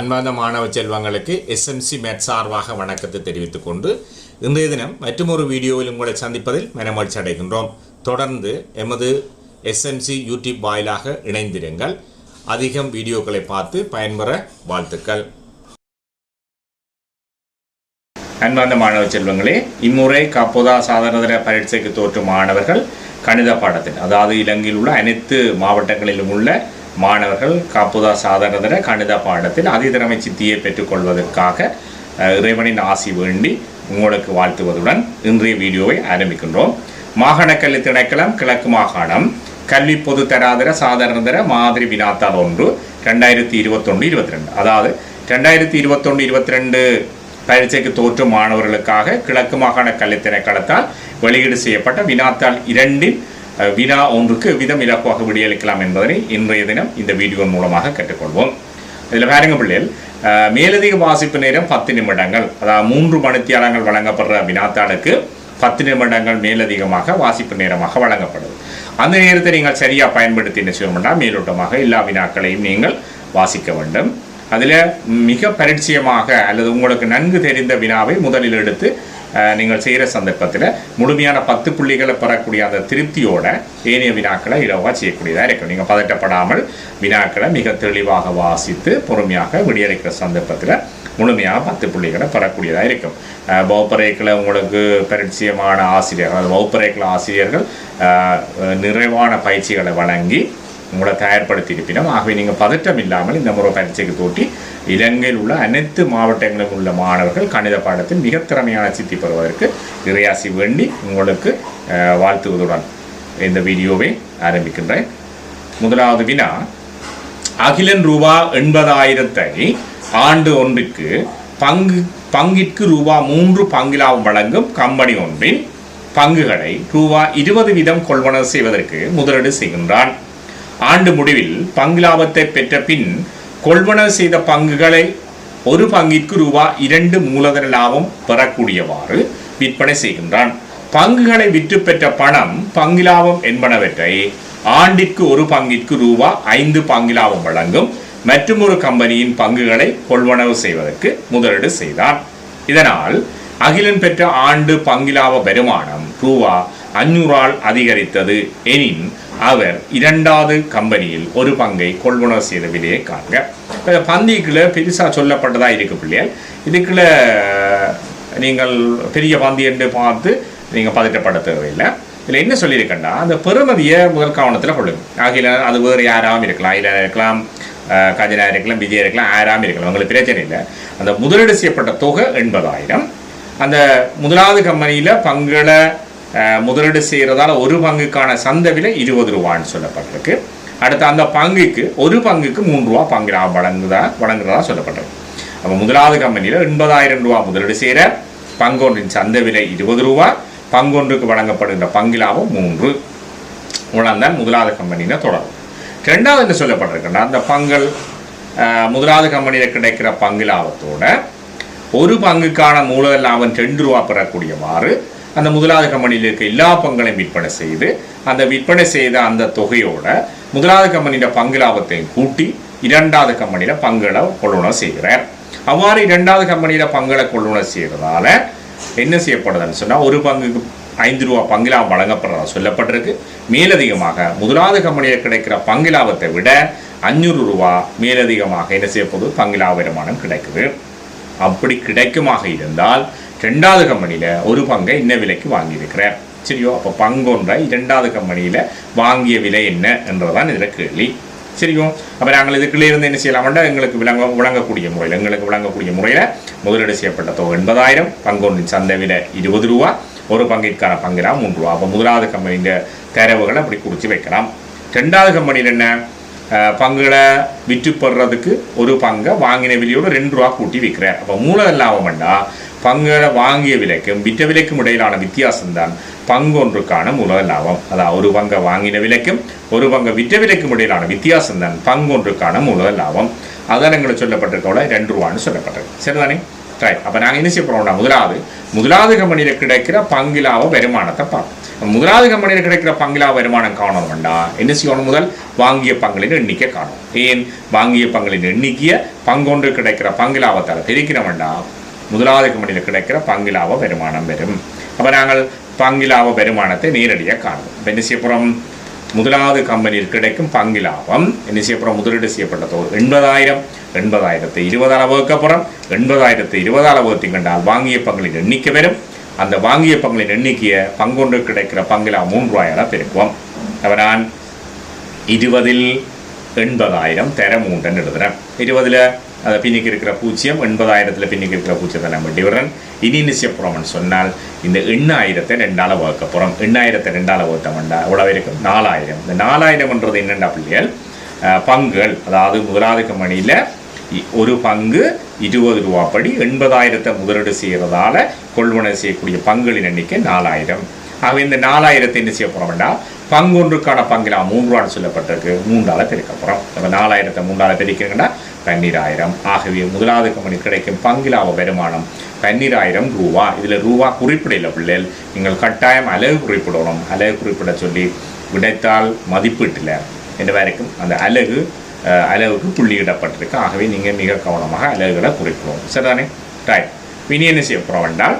அன்பார்ந்த மாணவ செல்வங்களுக்கு எஸ்எம்சி மேட் சார்பாக வணக்கத்தை தெரிவித்துக் கொண்டு இன்றைய தினம் மற்றொரு வீடியோவில் உங்களை சந்திப்பதில் மனமகிழ்ச்சி அடைகின்றோம். தொடர்ந்து எமது எஸ்எம்சி யூடியூப் வாயிலாக இணைந்திருங்கள். அதிகம் வீடியோக்களை பார்த்து பயன்பெற வாழ்த்துக்கள். அன்பார்ந்த மாணவ செல்வங்களே இம்முறை கப்போதா சாதாரண பரீட்சைக்கு தோற்றும் மாணவர்கள் கணித பாடத்தில் அதாவது இலங்கையில் உள்ள அனைத்து மாவட்டங்களிலும் உள்ள மாணவர்கள் காப்புதா சாதாரண கணித பாடத்தில் அதிதிறமை சித்தியை பெற்றுக்கொள்வதற்காக இறைவனின் ஆசி வேண்டி உங்களுக்கு வாழ்த்துவதுடன் இன்றைய வீடியோவை ஆரம்பிக்கின்றோம். மாகாண கல்வி திணைக்களம் கிழக்கு மாகாணம். கல்வி பொது தராதர சாதாரணதர மாதிரி வினாத்தாள் ஒன்று ரெண்டாயிரத்தி இருபத்தொன்று இருபத்தி ரெண்டு அதாவது ரெண்டாயிரத்தி இருபத்தொன்று இருபத்தி ரெண்டு பரீட்சைக்கு தோற்றும் மாணவர்களுக்காக கிழக்கு மாகாண கல்வி திணைக்களத்தால் வெளியீடு செய்யப்பட்ட வினாத்தாள் இரண்டின் வினா ஒன்றுக்கு விதம் இலக்குவாக விடியளிக்கலாம் என்பதனை இன்றைய தினம் இந்த வீடியோ மூலமாக கற்றுக்கொள்வோம் இதில் பாருங்க பிள்ளைகள் மேலதிக வாசிப்பு நேரம் பத்து நிமிடங்கள். அதாவது மூன்று மணித்தியாலங்கள் வழங்கப்படுற வினாத்தாளுக்கு பத்து நிமிடங்கள் மேலதிகமாக வாசிப்பு நேரமாக வழங்கப்படுது. அந்த நேரத்தை நீங்கள் சரியாக பயன்படுத்தி என்ன செய்யணும்னா மேலோட்டமாக எல்லா வினாக்களையும் நீங்கள் வாசிக்க வேண்டும். அதில் மிக பரிச்சயமாக அல்லது உங்களுக்கு நன்கு தெரிந்த வினாவை முதலில் எடுத்து நீங்கள் செய்கிற சந்தர்ப்பத்தில் முழுமையான பத்து புள்ளிகளை பெறக்கூடிய அந்த திருப்தியோட ஏனைய வினாக்களை இலவாக செய்யக்கூடியதாக இருக்கும். நீங்கள் பதட்டப்படாமல் வினாக்களை மிக தெளிவாக வாசித்து பொறுமையாக விடியளிக்கிற சந்தர்ப்பத்தில் முழுமையாக பத்து புள்ளிகளை பெறக்கூடியதாக இருக்கும். அஹ், உங்களுக்கு பரிச்சயமான ஆசிரியர்கள் அதாவது வகுப்பறைகள் ஆசிரியர்கள் நிறைவான பயிற்சிகளை வழங்கி உங்களை தயார்படுத்தி இருப்பினும் ஆகவே நீங்கள் பதட்டம் இல்லாமல் இந்த முறை பரீட்சைக்கு தூட்டி இலங்கையில் உள்ள அனைத்து மாவட்டங்களிலும் உள்ள மாணவர்கள் கணித பாடத்தில் மிக திறமையான சித்தி பெறுவதற்கு இறையாசி வேண்டி உங்களுக்கு வாழ்த்துவதுடன் இந்த வீடியோவை ஆரம்பிக்கின்றேன். முதலாவது வினா. அகிலன் ரூபா எண்பதாயிரத்தை ஆண்டு ஒன்றுக்கு பங்கு பங்கிற்கு ரூபா மூன்று பங்கிலாவும் வழங்கும் கம்பெனி ஒன்றின் பங்குகளை ரூபா இருபது வீதம் கொள்வனவு செய்வதற்கு முதலீடு செய்கின்றான். ஆண்டு முடிவில் பங்கு லாபத்தை பெற்ற பின் கொள்வனவு செய்த பங்குகளை ஒரு பங்கிற்கு ரூபா இரண்டு மூலதன லாபம் பெறக்கூடியவாறு விற்பனை செய்கின்றான். பங்குகளை விற்று பெற்ற பணம் பங்கு லாபம் என்பனவற்றை ஆண்டிற்கு ஒரு பங்கிற்கு ரூபா ஐந்து பங்கு லாபம் வழங்கும் மற்றும் ஒரு கம்பெனியின் பங்குகளை கொள்வனவு செய்வதற்கு முதலீடு செய்தான். இதனால் அகிலன் பெற்ற ஆண்டு பங்கிலாப வருமானம் ரூபா அஞ்சூறால் அதிகரித்தது. எனின் அவர் இரண்டாவது கம்பெனியில் ஒரு பங்கை கொள்வனவு செய்த விலையை காண்க. இப்ப இந்த பந்திக்குள்ள பெருசாக சொல்லப்பட்டதாக இருக்கு பிள்ளைகள். இதுக்குள்ள நீங்கள் பெரிய பந்தி என்று பார்த்து நீங்கள் பதட்டப்பட தேவையில்லை இதில் என்ன சொல்லியிருக்கேன்னா அந்த பெருமதியை முதல் கவனத்தில் கொள்ளுங்க. ஆகில அது வேறு யாராவும் இருக்கலாம். இல்லை இருக்கலாம் அஹ், இருக்கலாம் விஜய் இருக்கலாம் யாராவும் இருக்கலாம். உங்களுக்கு பிரச்சனை இல்லை. அந்த முதலீடு செய்யப்பட்ட தொகை எண்பதாயிரம். அந்த முதலாவது கம்பெனியில் பங்குகளை முதலீடு செய்கிறதால ஒரு பங்குக்கான சந்த விலை இருபது ரூபான்னு சொல்லப்பட்டிருக்கு. அடுத்து அந்த பங்குக்கு ஒரு பங்குக்கு மூன்று ரூபா பங்கு லாபம் வழங்குதா வழங்குறதா சொல்லப்பட்டிருக்கு. அப்போ முதலாவது கம்பெனியில் எண்பதாயிரம் ரூபா முதலீடு செய்கிற பங்கொன்றின் சந்த விலை இருபது ரூபா பங்கொன்றுக்கு வழங்கப்படுகின்ற பங்கு லாபம் மூன்று உணர்ந்தான் முதலாவது கம்பெனியில் தொடரும். ரெண்டாவது என்ன சொல்லப்பட்டிருக்குன்னா அந்த பங்கள் முதலாவது கம்பெனியில் கிடைக்கிற பங்கு லாபத்தோட ஒரு பங்குக்கான மூலதன லாபம் ரெண்டு ரூபா பெறக்கூடியவாறு அந்த முதலாவது கம்பெனியில் இருக்க எல்லா பங்குகளையும் விற்பனை செய்து அந்த விற்பனை செய்த அந்த தொகையோட முதலாவது கம்பெனியோட பங்கு லாபத்தையும் கூட்டி இரண்டாவது கம்பெனியில் பங்குகளை கொள்ளுணர் செய்கிறார். அவ்வாறு இரண்டாவது கம்பெனியில் பங்குகளை கொள்ளுணர் செய்கிறதால என்ன செய்யப்படுதுன்னு சொன்னால் ஒரு பங்குக்கு ஐந்து ரூபா பங்கு லாபம் வழங்கப்படுறதா சொல்லப்பட்டிருக்கு. மேலதிகமாக முதலாவது கம்பெனியில் கிடைக்கிற பங்கு லாபத்தை விட அஞ்சூறு ரூபா மேலதிகமாக என்ன செய்யப்போது பங்கு லாப வருமானம் கிடைக்குது. அப்படி கிடைக்குமாக இருந்தால் ரெண்டாவது கம்பெனியில் ஒரு பங்கை இன்ன விலைக்கு வாங்கியிருக்கிறார். சரியோ? அப்போ பங்கொன்றை ரெண்டாவது கம்பெனியில் வாங்கிய விலை என்ன என்றதான் இதில் கேள்வி. சரியோ? அப்போ நாங்கள் இதுக்குள்ளே இருந்து என்ன செய்யலாம்னா எங்களுக்கு விளங்க விளங்கக்கூடிய முறையில் எங்களுக்கு விளங்கக்கூடிய முறையில் முதலீடு செய்யப்பட்ட தொகை எண்பதாயிரம் பங்கொன்றின் சந்தை விலை இருபது ரூபா ஒரு பங்கிற்கான பங்குனா மூன்று ரூபா. அப்போ முதலாவது கம்பெனியின் தரவுகளை அப்படி குறித்து வைக்கலாம். ரெண்டாவது கம்பெனியில் என்ன? பங்குகளை விற்றுப்படுறதுக்கு ஒரு பங்கை வாங்கின விலையோட ரெண்டு ரூபா கூட்டி விற்கிறார். அப்போ மூலதன லாபம் வேண்டா பங்குகளை வாங்கிய விலைக்கும் விற்ற விலைக்கும் இடையிலான வித்தியாசம்தான் பங்கு ஒன்றுக்கான மூல லாபம். அதாவது ஒரு பங்கை வாங்கின விலைக்கும் ஒரு பங்கை விற்ற விலைக்கும் இடையிலான வித்தியாசம்தான் பங்கு ஒன்றுக்கான மூல லாபம். அதான் எங்களுக்கு சொல்லப்பட்டிருக்கோட ரெண்டு ரூபான்னு சொல்லப்பட்டிருக்கு. சரிதானே? ரைட் அப்போ நாங்கள் என்ன செய்ய போகிறோம்னா முதலாவது முதலாவது கம்பெனியில் கிடைக்கிற பங்கிலாவ வருமானத்தை பார்ப்போம். முதலாவது கம்பெனியில் கிடைக்கிற பங்கிலா வருமானம் காணணும்னா என்ன செய்யணும் முதல்? வாங்கிய பங்களின் எண்ணிக்கை காணும். ஏன்? வாங்கிய பங்களின் எண்ணிக்கையை பங்கொன்று கிடைக்கிற பங்கிலாவத்தால் பிரிக்கிறோம்டா முதலாவது கம்பெனியில் கிடைக்கிற பங்கிலாவ வருமானம் வரும் அப்போ நாங்கள் பங்கிலாவ வருமானத்தை நேரடியாக காணும் இப்போ என்ன செய்ய முதலாவது கம்பெனியில் கிடைக்கும் பங்கு லாபம் என்ன செய்யப்புறம் முதலீடு செய்யப்பட்ட தொகை எண்பதாயிரம். எண்பதாயிரத்தை இருபதால் வகுக்கப்புறம் எண்பதாயிரத்தை இருபதால் வகுத்தி கண்டால் வாங்கிய பங்களின் எண்ணிக்கை வரும் அந்த வாங்கிய பங்களின் எண்ணிக்கையை பங்கொன்று கிடைக்கிற பங்கிலா மூன்று ரூபாயால் பெருக்குவோம். அப்போ நான் இருபதில் எண்பதாயிரம் தர மூன்றுன்னு எழுதுகிறேன் இருபதில் அதை பின்னிக்கு இருக்கிற பூஜ்ஜியம் எண்பதாயிரத்தில் பின்னிக்கு இருக்கிற பூஜ்ஜியத்தை நம்ம டிவரன்? இனி நிச்சயப்புறம்னு சொன்னால் இந்த எண்ணாயிரத்தை ரெண்டால் வகுக்க போகிறோம் எண்ணாயிரத்தை ரெண்டால் வகுத்தோம்டா எவ்வளவு இருக்கும்? நாலாயிரம். இந்த நாலாயிரம்ன்றது என்னென்னா பிள்ளைகள்? பங்குகள். அதாவது முதலாவது மணியில் ஒரு பங்கு இருபது ரூபாப்படி எண்பதாயிரத்தை முதலீடு செய்கிறதால கொள்வனை செய்யக்கூடிய பங்குகளின் எண்ணிக்கை நாலாயிரம். ஆகவே இந்த நாலாயிரத்தை என்ன செய்ய போகிறோம்டா பங்கொன்றுக்கான பங்கிலா மூன்று ரூபான்னு சொல்லப்பட்டிருக்கு. மூன்றால் பெருக்க போகிறோம் நம்ம நாலாயிரத்தை மூன்றால் பெருக்கிறீங்கன்னா பன்னிராயிரம். ஆகவே முதலாவது கம்பெனி கிடைக்கும் பங்கிலாவ வருமானம் பன்னிராயிரம் ரூபா. இதில் ரூபா குறிப்பிடல பிள்ளைகள் நீங்கள் கட்டாயம் அலகு குறிப்பிடணும். அலகு குறிப்பிட சொல்லி விடைத்தால் மதிப்பீட்டில். என்ன வரைக்கும்? அந்த அலகு அஹ், அளவுக்கு புள்ளியிடப்பட்டிருக்கு. ஆகவே நீங்கள் மிக கவனமாக அலகுகளை குறிப்பிடணும். சரிதானே? ரைட் இனி என்ன செய்ய போகிறோம் என்றால்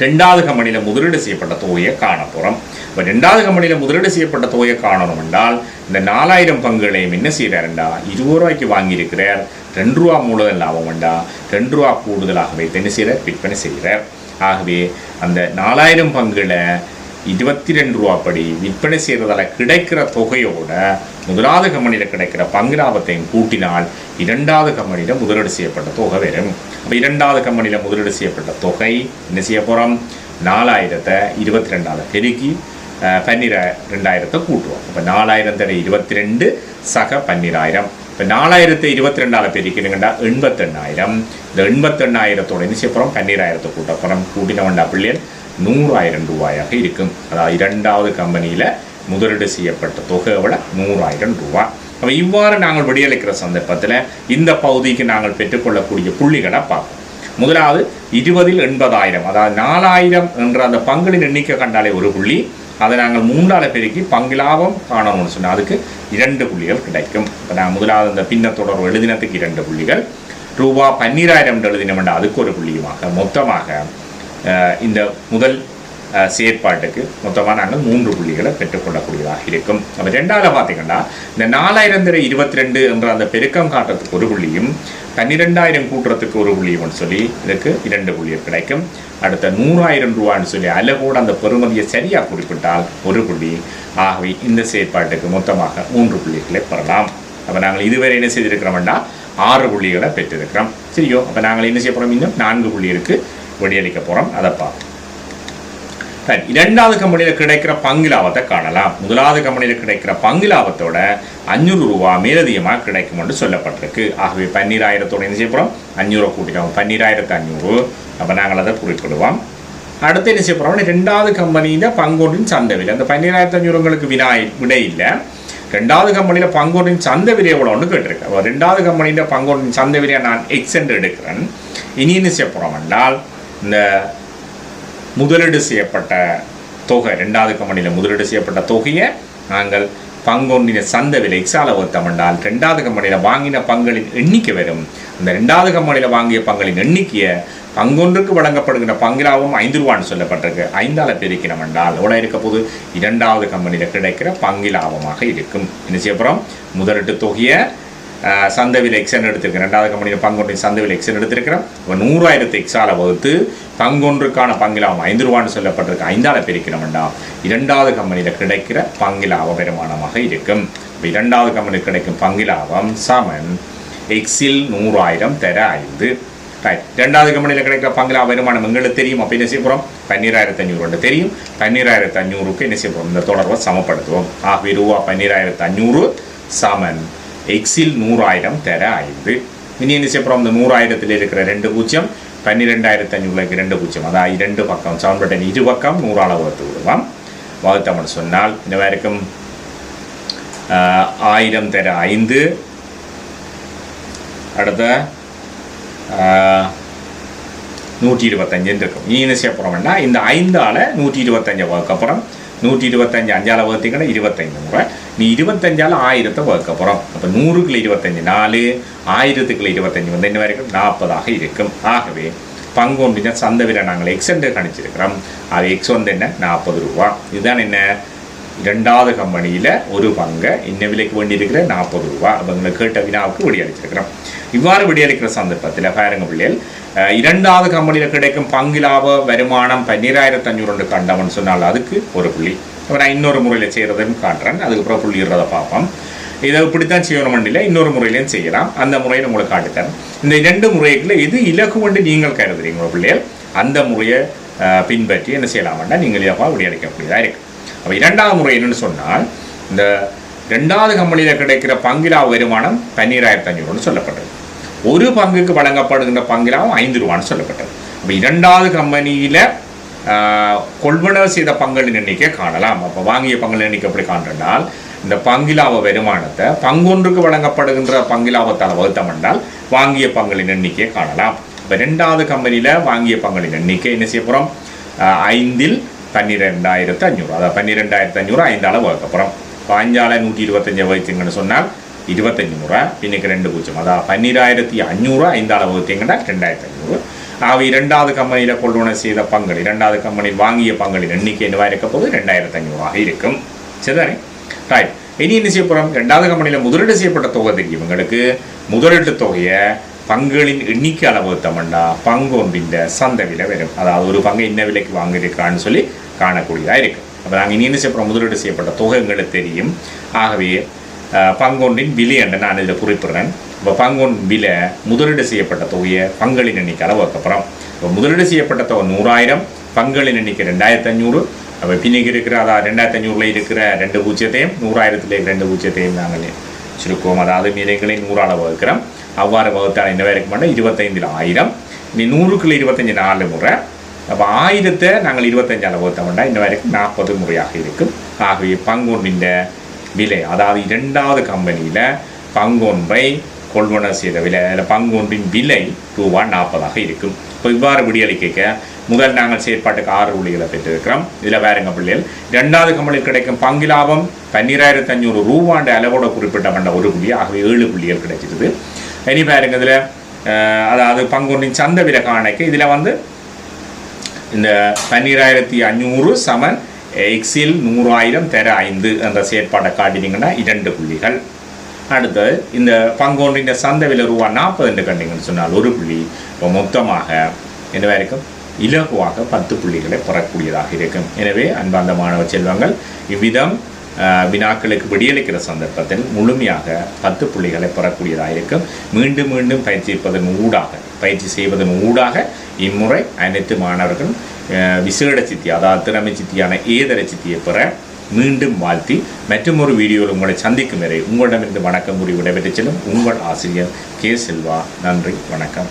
ரெண்டாவது கம்பெனியில் முதலீடு செய்யப்பட்ட தொகையை காண போகிறோம் இப்போ ரெண்டாவது கம்பெனியில் முதலீடு செய்யப்பட்ட தொகையை காணணும் என்றால் இந்த நாலாயிரம் பங்குகளையும் என்ன செய்கிறாருண்டா இருபது ரூபாய்க்கு வாங்கியிருக்கிறார் ரெண்டு ரூபா மூலதன லாபம் வேண்டா ரெண்டு ரூபா கூடுதலாகவே வைத்து என்ன செய்கிறார் விற்பனை செய்கிறார் ஆகவே அந்த நாலாயிரம் பங்குகளை இருபத்தி ரெண்டு ரூபா படி விற்பனை செய்கிறதால கிடைக்கிற தொகையோட முதலாவது கம்பெனியில் கிடைக்கிற பங்கு லாபத்தையும் கூட்டினால் இரண்டாவது கம்பெனியில் முதலீடு செய்யப்பட்ட தொகை வரும். அப்போ இரண்டாவது கம்பெனியில் முதலீடு செய்யப்பட்ட தொகை என்ன செய்ய போகிறோம் நாலாயிரத்தை இருபத்தி ரெண்டாவது பெருக்கி அஹ், பன்னிர ரெண்டாயிரத்தை கூட்டுவோம். இப்போ நாலாயிரம் தடை இருபத்தி ரெண்டு சக பன்னிராயிரம். இப்போ நாலாயிரத்தை இருபத்தி ரெண்டாவில் பெருக்கணுங்கண்டா எண்பத்தெண்ணாயிரம். இந்த எண்பத்தெண்ணாயிரத்தோட என்ன செய்ய போகிறோம் பன்னிராயிரத்தை கூட்ட போகிறோம் கூட்டினவண்டா பிள்ளைகள் நூறாயிரம் ரூபாயாக இருக்கும். அதாவது இரண்டாவது கம்பெனியில் முதலீடு செய்யப்பட்ட தொகை விட நூறாயிரம் ரூபாய் அப்போ இவ்வாறு நாங்கள் விடியளிக்கிற சந்தர்ப்பத்தில் இந்த பகுதிக்கு நாங்கள் பெற்றுக்கொள்ளக்கூடிய புள்ளிகளை பார்ப்போம். முதலாவது இருபதில் எண்பதாயிரம். அதாவது நாலாயிரம் என்ற அந்த பங்குகளின் எண்ணிக்கை கண்டாலே ஒரு புள்ளி. அதை நாங்கள் மூன்றால பெருக்கி பங்கு லாபம் காணணும்னு சொன்னால் அதுக்கு இரண்டு புள்ளிகள் கிடைக்கும். இப்போ நான் முதலாவது இந்த பின்ன தொடர்பு எழுதினத்துக்கு இரண்டு புள்ளிகள். ரூபா பன்னிராயிரம் என்று எழுதினோம்னா அதுக்கு ஒரு புள்ளியுமாக. மொத்தமாக இந்த முதல் செயற்பாட்டுக்கு மொத்தமாக நாங்கள் மூன்று புள்ளிகளை பெற்றுக்கொள்ளக்கூடியதாக இருக்கும். அப்போ ரெண்டாவது பார்த்தீங்கன்னா இந்த நாலாயிரந்தர இருபத்தி ரெண்டு என்ற அந்த பெருக்கம் காட்டுறதுக்கு ஒரு புள்ளியும் பன்னிரெண்டாயிரம் கூட்டுறதுக்கு ஒரு புள்ளியும்னு சொல்லி இதுக்கு இரண்டு புள்ளியும் கிடைக்கும். அடுத்த நூறாயிரம் ரூபான்னு சொல்லி அலகோடு அந்த பெறுமதியை சரியாக குறிப்பிட்டால் ஒரு புள்ளி. ஆகவே இந்த செயற்பாட்டுக்கு மொத்தமாக மூன்று புள்ளிகளை பெறலாம். அப்போ நாங்கள் இதுவரை என்ன செய்திருக்கிறோம்னா ஆறு புள்ளிகளை பெற்றிருக்கிறோம். சரியோ? அப்போ நாங்கள் என்ன செய்ய போகிறோம் இன்னும் நான்கு புள்ளி இருக்குது வெடியடிக்க போகிறோம் அதை பார்ப்போம். இரண்டாவது கம்பெனியில் கிடைக்கிற பங்கு லாபத்தை காணலாம். முதலாவது கம்பெனியில் கிடைக்கிற பங்கு லாபத்தோட அஞ்சூறு ரூபா மேலதிகமாக கிடைக்கும் என்று சொல்லப்பட்டிருக்கு. ஆகவே பன்னீராயிரத்தோட என்ன செய்ய போகிறோம் அஞ்சூறு கூட்டினோம் பன்னீராயிரத்து அஞ்சூறு அப்போ நாங்கள் அதை குறிப்பிடுவோம். அடுத்து என்ன செய்ய போகிறோம் ரெண்டாவது கம்பெனியில் பங்கோட்டின் சந்தை விலை. அந்த பன்னீராயிரத்து அஞ்சூறுங்களுக்கு வினாய் விடை இல்லை. ரெண்டாவது கம்பெனியில் பங்கோட்டின் சந்தை விலை எவ்வளோன்னு கேட்டிருக்கு. அப்போ ரெண்டாவது கம்பெனியில் பங்கோட்டின் சந்தை விலையை நான் எக்ஸ் என்று எடுக்கிறேன். இனி என்ன செய்ய போகிறோம் என்றால் இந்த முதலீடு செய்யப்பட்ட தொகை ரெண்டாவது கம்பெனியில் முதலீடு செய்யப்பட்ட தொகையை நாங்கள் பங்கொன்றின சந்த விலை எக்ஸால என்றால் ரெண்டாவது கம்பெனியில் வாங்கின பங்களின் எண்ணிக்கை வரும். அந்த ரெண்டாவது கம்பெனியில் வாங்கிய பங்களின் எண்ணிக்கையை பங்கொன்றுக்கு வழங்கப்படுகிற பங்கிலாவும் ஐந்து ரூபான்னு சொல்லப்பட்டிருக்கு. ஐந்தால பிரிக்கணும் என்றால் எவ்வளோ இருக்க போது இரண்டாவது கம்பெனியில் கிடைக்கிற பங்கிலாபமாக இருக்கும். என்ன செய்யப்புறம் முதலீட்டு தொகையை சந்தவில் சந்தை விலை எக்ஸன் எடுத்திருக்கேன் ரெண்டாவது கம்பெனியில் பங்கொன்றின் சந்தை விலை எக்ஸன் எடுத்திருக்கிறோம். இப்போ நூறாயிரத்து எக்ஸால வகுத்து பங்கொன்றுக்கான பங்கிலாபம் ஐந்து ரூபான்னு சொல்லப்பட்டிருக்க. ஐந்தால பிரிக்கிறோம்டா இரண்டாவது கம்பெனியில் கிடைக்கிற பங்கிலாப வருமானமாக இருக்கும். இப்போ இரண்டாவது கம்பெனியில் கிடைக்கும் பங்கிலாபம் சமன். எக்ஸில் நூறாயிரம் தர ஐந்து. ரைட் ரெண்டாவது கம்பெனியில் கிடைக்கிற பங்களா வருமானம் எங்களுக்கு தெரியும். அப்போ என்ன செய்ய போகிறோம் பன்னீராயிரத்து அஞ்சூறு தெரியும். பன்னீராயிரத்து அஞ்சூறுக்கு என்ன செய்ய போகிறோம் இந்த தொடர்பை சமப்படுத்துவோம். ஆகவே ரூபா பன்னீராயிரத்து அஞ்சூறு சமன். எக்ஸில் நூறாயிரம் தர ஐந்து இனி என்ன செய்ய போகிறோம் இந்த நூறாயிரத்தில் இருக்கிற ரெண்டு பூஜ்ஜியம் பன்னிரெண்டாயிரத்து அஞ்சூறுக்கு ரெண்டு பூஜ்ஜியம். அதாவது இரண்டு பக்கம் சவுண்ட் பட்டன் இரு பக்கம் நூறால வகுத்து விடுவோம் வகுத்தம்னு சொன்னால் இந்த வரைக்கும் ஆயிரம் தர ஐந்து. அடுத்த ஆஹ், நூற்றி இருபத்தஞ்சுன்னு இருக்கும். நீ என்ன செய்ய போகிறோம்னா இந்த ஐந்தால் நூற்றி இருபத்தஞ்சை வகுக்கப்புறம் நூற்றி இருபத்தஞ்சு அஞ்சால் வகுத்தீங்கன்னா இருபத்தைந்து முறை. நீ இருபத்தஞ்சால் ஆயிரத்தை வகுக்க போகிறோம் அப்போ நூறுக்குள்ள இருபத்தஞ்சு நாலு ஆயிரத்துக்குள்ள இருபத்தஞ்சு வந்து என்ன வரைக்கும்? நாற்பதாக இருக்கும். ஆகவே பங்கு ஒன்றின சந்த விலை நாங்கள் எக்ஸ் என்று கணிச்சிருக்கிறோம். அது எக்ஸ் வந்து என்ன? நாற்பது ரூபா. இதுதான் என்ன? ரெண்டாவது கம்பெனியில் ஒரு பங்கை. இன்ன விலைக்கு வேண்டியிருக்கிற நாற்பது ரூபா. அவங்க கேட்ட வினாவுக்கு விடியளிச்சிருக்கிறோம். இவ்வாறு விடியளிக்கிற சந்தர்ப்பத்தில் பாருங்க பிள்ளைகள் இரண்டாவது கம்பெனியில் கிடைக்கும் பங்கு லாப வருமானம் பன்னிராயிரத்து அஞ்சூறு கண்டவன் சொன்னால் அதுக்கு ஒரு புள்ளி. அப்போ நான் இன்னொரு முறையில் செய்கிறதையும் காட்டுறேன் அதுக்கப்புறம் புள்ளி பார்ப்போம். இதை இப்படித்தான் செய்யணும் இல்லை இன்னொரு முறையிலையும் செய்யலாம். அந்த முறையை உங்களுக்கு காட்டுத்தரேன். இந்த இரண்டு முறைகளில் எது இலக்கு கொண்டு நீங்கள் கருதுறீங்களோ பிள்ளைகள் அந்த முறையை பின்பற்றி என்ன செய்யலாம்னா நீங்கள் இலக்காக விடியளிக்கக்கூடியதாக இருக்குது அப்போ இரண்டாவது முறை என்னென்னு சொன்னால் இந்த ரெண்டாவது கம்பெனியில் கிடைக்கிற பங்கிலா வருமானம் பன்னீராயிரத்தி அஞ்சூறுன்னு சொல்லப்பட்டது. ஒரு பங்குக்கு வழங்கப்படுகின்ற பங்கிலாவும் ஐந்து ரூபான்னு சொல்லப்பட்டது. அப்போ இரண்டாவது கம்பெனியில் கொள்வனவு செய்த பங்களின் எண்ணிக்கை காணலாம். அப்போ வாங்கிய பங்களின் எண்ணிக்கை எப்படி காண்றால் இந்த பங்கிலாவ வருமானத்தை பங்கொன்றுக்கு வழங்கப்படுகின்ற பங்கிலாவத்தால் வகுத்தம் என்றால் வாங்கிய பங்களின் எண்ணிக்கையை காணலாம். இப்போ ரெண்டாவது கம்பெனியில் வாங்கிய பங்களின் எண்ணிக்கை என்ன செய்ய போகிறோம் ஐந்தில் பன்னிரெண்டாயிரத்து அஞ்சூறு அதாவது பன்னிரெண்டாயிரத்து அஞ்சூறு ஐந்தால் வகுக்கப்புறம் இப்போ அஞ்சால நூற்றி இருபத்தஞ்சு வகுத்தீங்கன்னு சொன்னால் இருபத்தஞ்சு முறை பின்னுக்கு ரெண்டு பூஜ்ஜியம். அதாவது பன்னிராயிரத்தி அஞ்சூறு ஐந்தால் வகுத்தீங்கன்னா ரெண்டாயிரத்தி ஐநூறு. ஆகவே இரண்டாவது கம்பெனியில் கொள்வன செய்த பங்கள் இரண்டாவது கம்பெனியில் வாங்கிய பங்களின் எண்ணிக்கை என்னவா இருக்க போது ரெண்டாயிரத்தி அஞ்சூறாக இருக்கும். சரிதானே? ரைட் இனி என்ன செய்ய போகிறோம் ரெண்டாவது கம்பெனியில் முதலீடு செய்யப்பட்ட தொகை தெரியும். இவங்களுக்கு முதலீட்டு தொகையை பங்குகளின் எண்ணிக்கை அளவு தமண்டா பங்கு ஒன்றின் சந்தை விலை வரும். அதாவது ஒரு பங்கு என்ன விலைக்கு வாங்கியிருக்கான்னு சொல்லி காணக்கூடியதாக இருக்கும். அப்போ நாங்கள் இனி என்ன செய்ய போகிறோம் முதலீடு செய்யப்பட்ட தொகை எங்களுக்கு தெரியும். ஆகவே பங்கொன்றின் விலை என்று நான் இதில் குறிப்பிடுறேன். பங்கொன் விலை முதலீடு செய்யப்பட்ட தொகையை பங்களின் எண்ணிக்கை அளவு இப்போ முதலீடு செய்யப்பட்ட தொகை நூறாயிரம் பங்களின் எண்ணிக்கை ரெண்டாயிரத்து அஞ்சூறு அப்போ பின்னிக்கு இருக்கிற அதாவது ரெண்டாயிரத்து அஞ்சூறில் இருக்கிற ரெண்டு பூஜ்ஜியத்தையும் நூறாயிரத்தில் ரெண்டு பூஜ்ஜியத்தையும் நாங்கள் சுருக்குவோம். அதாவது மீதைகளை நூறால் வகுக்கிறோம். அவ்வாறு வகுத்தால் இந்த வரைக்கும் பண்ணால் இருபத்தைந்தில் ஆயிரம். நீ நூறுக்குள்ள இருபத்தஞ்சு நாலு முறை. அப்போ ஆயிரத்தை நாங்கள் இருபத்தஞ்சால் வகுத்தோம்னா இன்ன வரைக்கும் நாற்பது முறையாக இருக்கும். ஆகவே பங்கொன்றின் விலை அதாவது இரண்டாவது கம்பெனியில் பங்கொன்றை கொள்வன செய்த விலை அதில் பங்கொன்றின் விலை ரூபா நாற்பதாக இருக்கும். இப்போ இவ்வாறு விடியளிக்க முதல் நாங்கள் செயற்பாட்டுக்கு ஆறு புள்ளிகளை பெற்றிருக்கிறோம். இதில் வேறுங்க பிள்ளைகள் இரண்டாவது கம்பளில் கிடைக்கும் பங்கு லாபம் பன்னிராயிரத்தி அஞ்சூறு ரூபாண்ட அளவோட குறிப்பிட்ட ஒரு புள்ளி ஆகவே ஏழு புள்ளிகள் கிடைச்சிருது இனி பாருங்க இதில் அதாவது பங்குன்றின் சந்த விலை காணிக்க இதில் வந்து இந்த பன்னிராயிரத்தி அஞ்சூறு சமன் எக்ஸில் நூறாயிரம் தெர ஐந்து என்ற செயற்பாட்டை காட்டினீங்கன்னா இரண்டு புள்ளிகள். அடுத்தது இந்த பங்கொன்றின் சந்தை விலை ரூபா நாற்பது என்று கண்டிங்கன்னு சொன்னால் ஒரு புள்ளி. இப்போ மொத்தமாக என்னவா இருக்கும் இலகுவாக பத்து புள்ளிகளை பெறக்கூடியதாக இருக்கும். எனவே அன்பார்ந்த மாணவ செல்வங்கள் இவ்விதம் வினாக்களுக்கு விடியளிக்கிற சந்தர்ப்பத்தில் முழுமையாக பத்து புள்ளிகளை பெறக்கூடியதாக இருக்கும். மீண்டும் மீண்டும் பயிற்சிப்பதன் ஊடாக பயிற்சி செய்வதன் ஊடாக இம்முறை அனைத்து மாணவர்களும் விசேட சித்தி அதாவது திறமை சித்தியான ஏதர சித்தியை பெற மீண்டும் வாழ்த்தி மற்றும் ஒரு வீடியோவில் உங்களை சந்திக்கும் வரை உங்களிடமிருந்து வணக்கம் கூறி விடைபெற்று செல்லும் உங்கள் ஆசிரியர் கே செல்வா. நன்றி வணக்கம்.